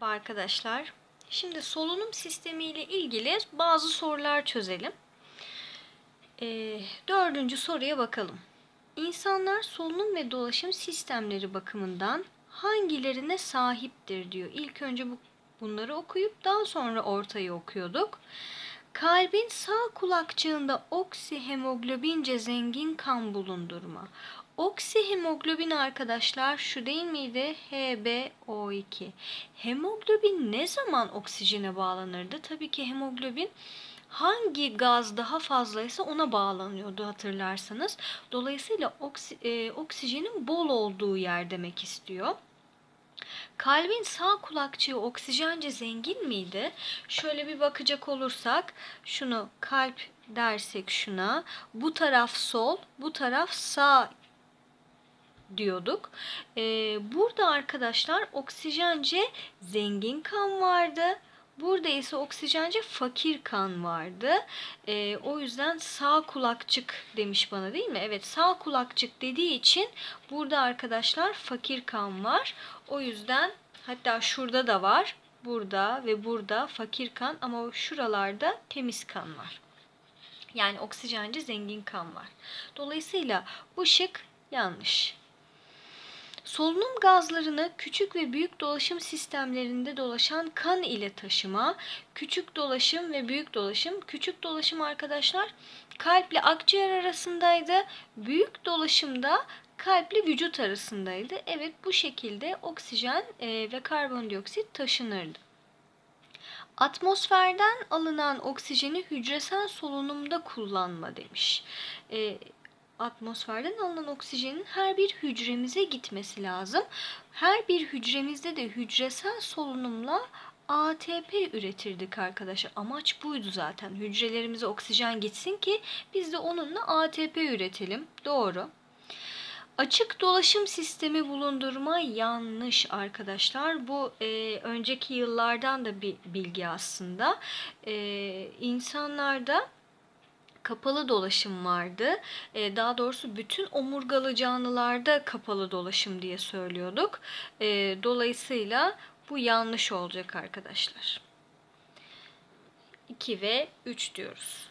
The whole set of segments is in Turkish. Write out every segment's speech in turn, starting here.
Merhaba arkadaşlar. Şimdi solunum sistemi ile ilgili bazı sorular çözelim. Ee, dördüncü soruya bakalım. İnsanlar solunum ve dolaşım sistemleri bakımından hangilerine sahiptir diyor. İlk önce bu, bunları okuyup daha sonra ortayı okuyorduk. Kalbin sağ kulakçığında oksihemoglobince zengin kan bulundurma. Oksihemoglobin arkadaşlar şu değil miydi? HbO2. Hemoglobin ne zaman oksijene bağlanırdı? Tabii ki hemoglobin hangi gaz daha fazlaysa ona bağlanıyordu hatırlarsanız. Dolayısıyla oksi, e, oksijenin bol olduğu yer demek istiyor. Kalbin sağ kulakçığı oksijence zengin miydi? Şöyle bir bakacak olursak şunu kalp dersek şuna bu taraf sol bu taraf sağ diyorduk. Ee, burada arkadaşlar oksijence zengin kan vardı. Burada ise oksijence fakir kan vardı. Ee, o yüzden sağ kulakçık demiş bana değil mi? Evet sağ kulakçık dediği için burada arkadaşlar fakir kan var. O yüzden hatta şurada da var. Burada ve burada fakir kan ama şuralarda temiz kan var. Yani oksijence zengin kan var. Dolayısıyla bu şık yanlış. Solunum gazlarını küçük ve büyük dolaşım sistemlerinde dolaşan kan ile taşıma, küçük dolaşım ve büyük dolaşım. Küçük dolaşım arkadaşlar kalple akciğer arasındaydı. Büyük dolaşımda kalple vücut arasındaydı. Evet bu şekilde oksijen e, ve karbondioksit taşınırdı. Atmosferden alınan oksijeni hücresel solunumda kullanma demiş. E, atmosferden alınan oksijenin her bir hücremize gitmesi lazım. Her bir hücremizde de hücresel solunumla ATP üretirdik arkadaşlar. Amaç buydu zaten. Hücrelerimize oksijen gitsin ki biz de onunla ATP üretelim. Doğru. Açık dolaşım sistemi bulundurma yanlış arkadaşlar. Bu e, önceki yıllardan da bir bilgi aslında. E, insanlarda kapalı dolaşım vardı. E, daha doğrusu bütün omurgalı canlılarda kapalı dolaşım diye söylüyorduk. E, dolayısıyla bu yanlış olacak arkadaşlar. 2 ve 3 diyoruz.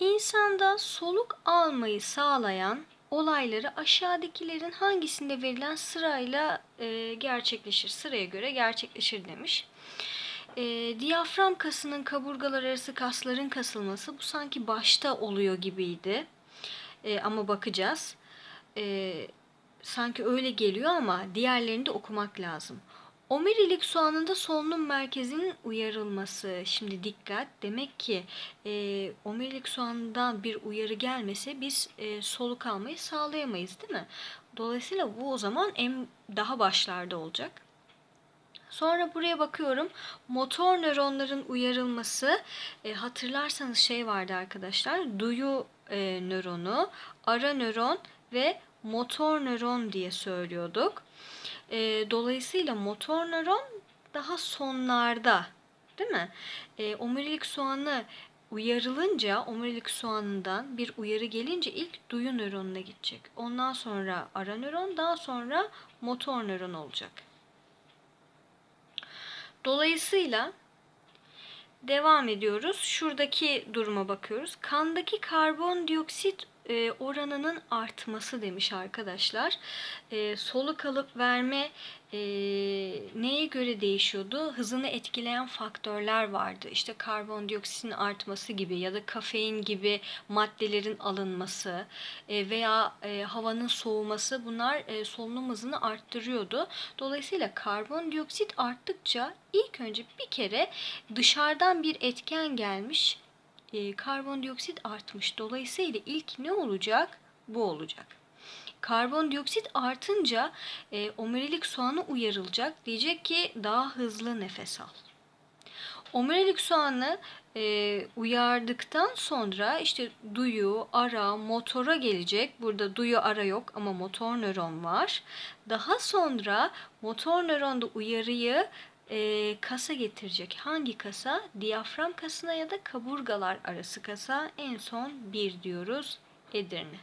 İnsanda soluk almayı sağlayan olayları aşağıdakilerin hangisinde verilen sırayla e, gerçekleşir? Sıraya göre gerçekleşir demiş. E, diyafram kasının kaburgalar arası kasların kasılması bu sanki başta oluyor gibiydi. E, ama bakacağız. E, sanki öyle geliyor ama diğerlerini de okumak lazım. Omurilik soğanında solunum merkezinin uyarılması. Şimdi dikkat. Demek ki e, omurilik soğanından bir uyarı gelmese biz e, soluk almayı sağlayamayız değil mi? Dolayısıyla bu o zaman en daha başlarda olacak. Sonra buraya bakıyorum. Motor nöronların uyarılması. E, hatırlarsanız şey vardı arkadaşlar. Duyu e, nöronu, ara nöron ve motor nöron diye söylüyorduk. E, dolayısıyla motor nöron daha sonlarda değil mi? E, omurilik soğanı uyarılınca omurilik soğanından bir uyarı gelince ilk duyu nöronuna gidecek. Ondan sonra ara nöron daha sonra motor nöron olacak. Dolayısıyla devam ediyoruz. Şuradaki duruma bakıyoruz. Kandaki karbondioksit e, oranının artması demiş arkadaşlar. E, soluk alıp verme e, neye göre değişiyordu? Hızını etkileyen faktörler vardı. İşte karbondioksitin artması gibi ya da kafein gibi maddelerin alınması e, veya e, havanın soğuması bunlar e, solunum hızını arttırıyordu. Dolayısıyla karbondioksit arttıkça ilk önce bir kere dışarıdan bir etken gelmiş e, karbondioksit artmış. Dolayısıyla ilk ne olacak? Bu olacak. Karbondioksit artınca e, omurilik soğanı uyarılacak. Diyecek ki daha hızlı nefes al. Omurilik soğanı e, uyardıktan sonra işte duyu, ara, motora gelecek. Burada duyu, ara yok ama motor nöron var. Daha sonra motor nöronda uyarıyı e, kasa getirecek. Hangi kasa? Diyafram kasına ya da kaburgalar arası kasa. En son bir diyoruz Edirne.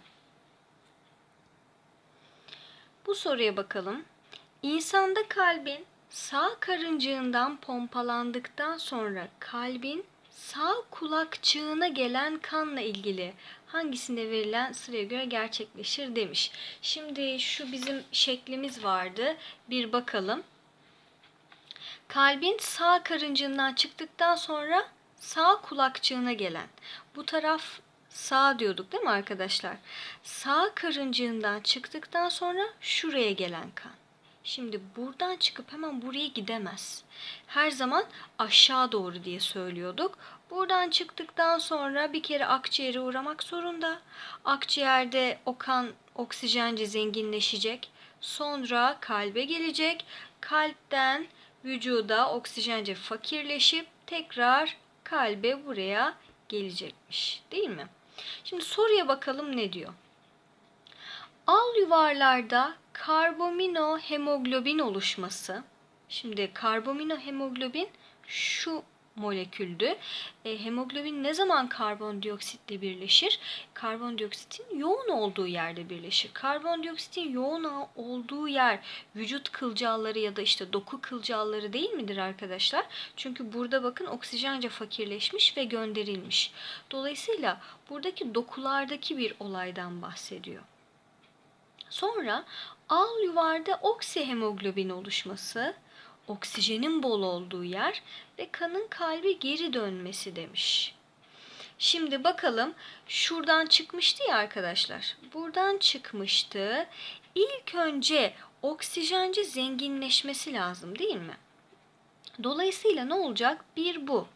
Bu soruya bakalım. İnsanda kalbin sağ karıncığından pompalandıktan sonra kalbin sağ kulakçığına gelen kanla ilgili hangisinde verilen sıraya göre gerçekleşir demiş. Şimdi şu bizim şeklimiz vardı. Bir bakalım. Kalbin sağ karıncığından çıktıktan sonra sağ kulakçığına gelen. Bu taraf sağ diyorduk değil mi arkadaşlar? Sağ karıncığından çıktıktan sonra şuraya gelen kan. Şimdi buradan çıkıp hemen buraya gidemez. Her zaman aşağı doğru diye söylüyorduk. Buradan çıktıktan sonra bir kere akciğere uğramak zorunda. Akciğerde o kan oksijence zenginleşecek. Sonra kalbe gelecek. Kalpten vücuda oksijence fakirleşip tekrar kalbe buraya gelecekmiş. Değil mi? Şimdi soruya bakalım ne diyor? Al yuvarlarda karbamino hemoglobin oluşması. Şimdi karbamino hemoglobin şu moleküldü. E, hemoglobin ne zaman karbondioksitle birleşir? Karbondioksitin yoğun olduğu yerde birleşir. Karbondioksitin yoğun olduğu yer vücut kılcalları ya da işte doku kılcalları değil midir arkadaşlar? Çünkü burada bakın oksijence fakirleşmiş ve gönderilmiş. Dolayısıyla buradaki dokulardaki bir olaydan bahsediyor. Sonra al yuvarda oksihemoglobin oluşması, oksijenin bol olduğu yer ve kanın kalbi geri dönmesi demiş. Şimdi bakalım şuradan çıkmıştı ya arkadaşlar. Buradan çıkmıştı. İlk önce oksijence zenginleşmesi lazım değil mi? Dolayısıyla ne olacak? Bir bu.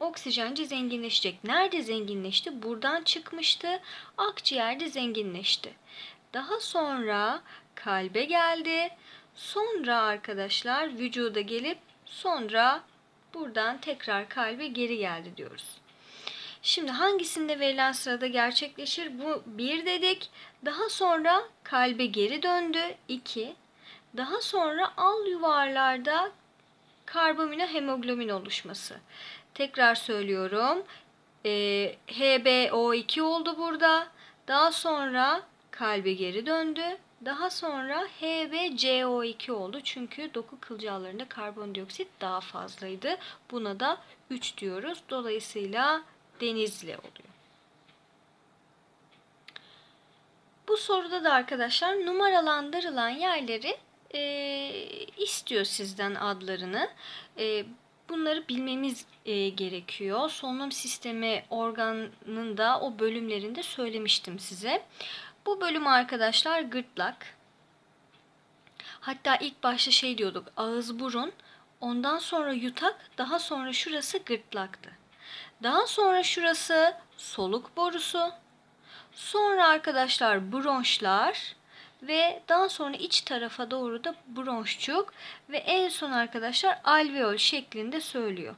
Oksijence zenginleşecek. Nerede zenginleşti? Buradan çıkmıştı. Akciğerde zenginleşti. Daha sonra kalbe geldi. Sonra arkadaşlar vücuda gelip sonra buradan tekrar kalbe geri geldi diyoruz. Şimdi hangisinde verilen sırada gerçekleşir? Bu bir dedik. Daha sonra kalbe geri döndü. 2. Daha sonra al yuvarlarda karbamino hemoglobin oluşması. Tekrar söylüyorum. E, HbO2 oldu burada. Daha sonra kalbe geri döndü. Daha sonra HbCO2 oldu. Çünkü doku kılcallarında karbondioksit daha fazlaydı. Buna da 3 diyoruz. Dolayısıyla denizli oluyor. Bu soruda da arkadaşlar numaralandırılan yerleri e, istiyor sizden adlarını. E, bunları bilmemiz e, gerekiyor. Solunum sistemi organının da o bölümlerinde söylemiştim size. Bu bölüm arkadaşlar gırtlak. Hatta ilk başta şey diyorduk ağız burun. Ondan sonra yutak, daha sonra şurası gırtlaktı. Daha sonra şurası soluk borusu. Sonra arkadaşlar bronşlar ve daha sonra iç tarafa doğru da bronşçuk ve en son arkadaşlar alveol şeklinde söylüyor.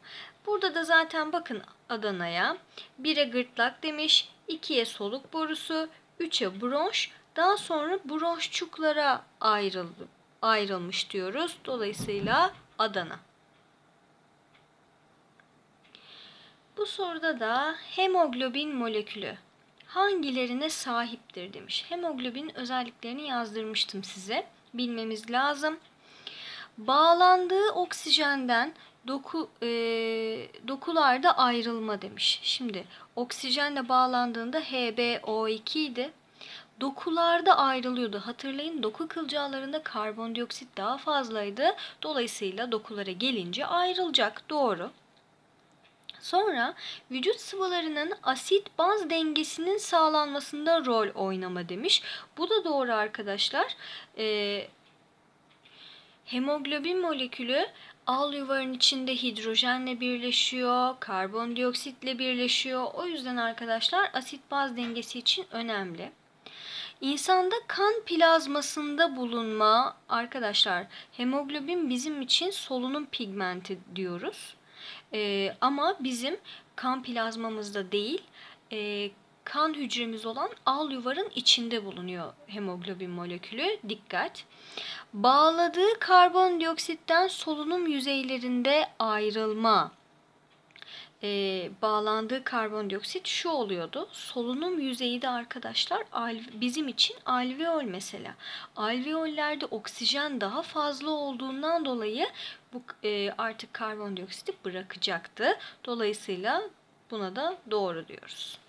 Burada da zaten bakın Adana'ya 1'e gırtlak demiş, 2'ye soluk borusu, 3'e bronş, daha sonra bronşçuklara ayrıldı, ayrılmış diyoruz. Dolayısıyla Adana. Bu soruda da hemoglobin molekülü hangilerine sahiptir demiş. Hemoglobin özelliklerini yazdırmıştım size. Bilmemiz lazım. Bağlandığı oksijenden doku, e, dokularda ayrılma demiş. Şimdi oksijenle bağlandığında HbO2 idi. Dokularda ayrılıyordu. Hatırlayın doku kılcallarında karbondioksit daha fazlaydı. Dolayısıyla dokulara gelince ayrılacak. Doğru. Sonra vücut sıvılarının asit baz dengesinin sağlanmasında rol oynama demiş. Bu da doğru arkadaşlar. Ee, hemoglobin molekülü al yuvarın içinde hidrojenle birleşiyor, karbondioksitle birleşiyor. O yüzden arkadaşlar asit baz dengesi için önemli. İnsanda kan plazmasında bulunma arkadaşlar hemoglobin bizim için solunum pigmenti diyoruz. Ee, ama bizim kan plazmamızda değil e, kan hücremiz olan al yuvarın içinde bulunuyor hemoglobin molekülü. Dikkat. Bağladığı karbondioksitten solunum yüzeylerinde ayrılma. e, bağlandığı karbondioksit şu oluyordu. Solunum yüzeyi de arkadaşlar bizim için alveol mesela. Alveollerde oksijen daha fazla olduğundan dolayı bu e, artık karbondioksiti bırakacaktı. Dolayısıyla buna da doğru diyoruz.